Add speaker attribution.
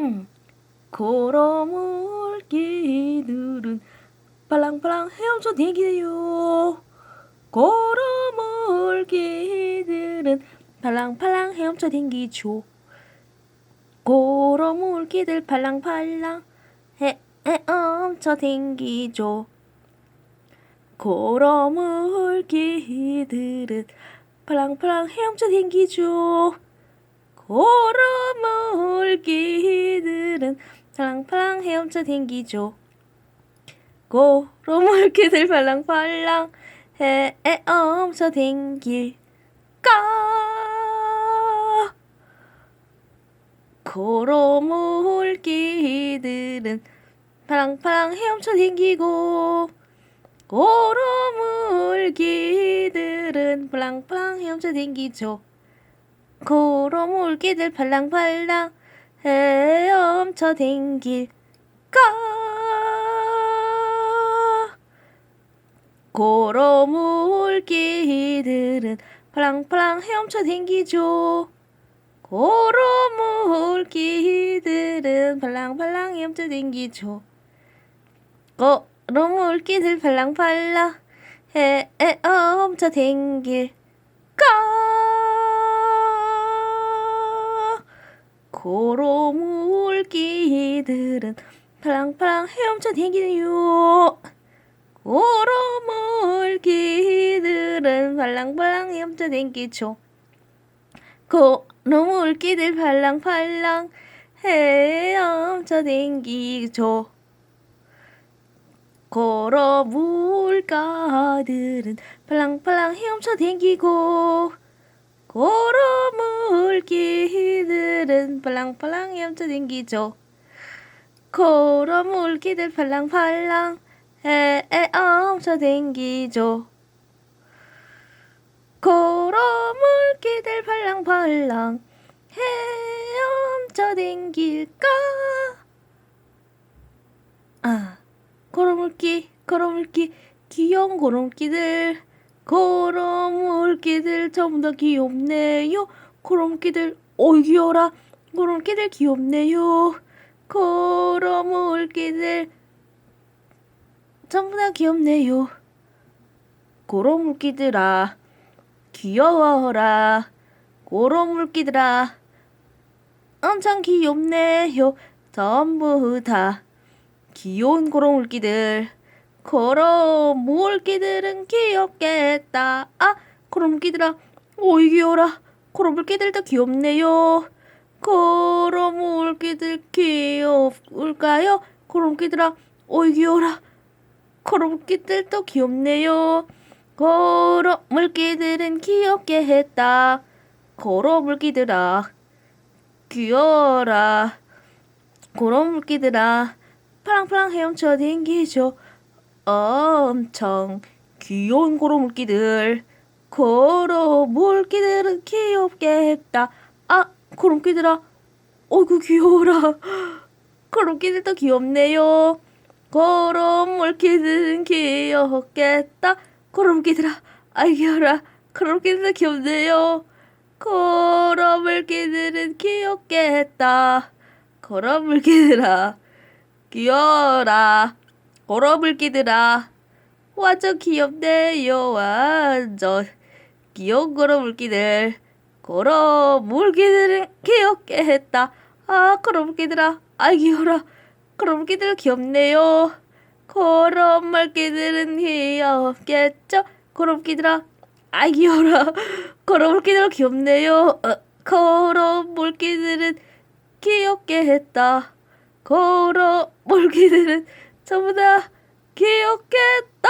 Speaker 1: 음. 고로물기들은 팔랑팔랑 헤엄쳐 댕기네요. 고로물기들은 팔랑팔랑 헤엄쳐 댕기죠. 고로물기들 팔랑팔랑 해, 헤엄쳐 댕기죠. 고로물기들은 팔랑팔랑 헤엄쳐 댕기죠. 고로물기들은 팔랑팔랑 헤엄쳐 댕기죠. 고로물기들 팔랑팔랑 헤엄쳐 댕길까? 고로물기들은 팔랑팔랑 헤엄쳐 댕기고 고로물기들은 팔랑팔랑 헤엄쳐 댕기죠. 고로물기들 팔랑팔랑 헤엄쳐 댕길까? 고로물기들은 팔랑팔랑 헤엄쳐 댕기죠. 고로물기들은 팔랑팔랑 헤엄쳐 댕기죠. 고로물기들 팔랑팔랑 헤엄쳐 댕길까? 고로물기들은 팔랑팔랑 헤엄쳐 댕기네요. 고로물기들은 팔랑팔랑 헤엄쳐 댕기죠. 고로물기들 팔랑팔랑 헤엄쳐 댕기죠. 고로물가들은 팔랑팔랑 헤엄쳐 댕기고 고로물기들은 팔랑팔랑 헤엄쳐 댕기죠. 고로물기들 팔랑팔랑 헤엄쳐 댕기죠. 고로물기들 팔랑팔랑 헤엄쳐 댕길까? 아, 고로물기, 고로물기, 귀여운 고로물기들. 고로물기들 전부 다 귀엽네요. 고로물기들, 어이 귀여라. 고로물기들 귀엽네요. 고로물기들 전부 다 귀엽네요. 고로물기들아, 귀여워라. 고로물기들아, 엄청 귀엽네요. 전부 다 귀여운 고로물기들. 고로물기들은 귀엽겠다. 아, 고로물기들아, 어이 귀여라. 고로물기들도 귀엽네요. 고로물기들 귀여울까요? 고로물기들아, 어이 귀여라. 고로물기들도 귀엽네요. 고로물기들은 귀엽게 했다. 고로물기들아, 귀여워라. 고로물기들아, 파랑파랑 헤엄쳐 댕기죠. 엄청 귀여운 고로물기들. 고로물기들은 귀엽게 했다. 아, 고로물기들아, 어이구 귀여워라. 고로물기들도 귀엽네요. 고로물기들은 귀엽겠다. 고로물기들아, 아이 귀여워라. 고로물기들도 귀엽네요. 고로물기들은 귀엽겠다. 고로물기들아, 귀여워라. 고로물기들아, 완전 귀엽네요. 완전 귀여운 고로물기들. 고로물기들은 귀엽게 했다. 아, 고로물기들아, 아이 귀여워라. 고로물기들 귀엽네요. 고로물기들은 귀엽겠죠? 고로물기들아, 아이 귀여워라. 고로물기들 귀엽네요. 어, 고로물기들은 귀엽게 했다. 고로물기들은 전부 다 귀엽겠다.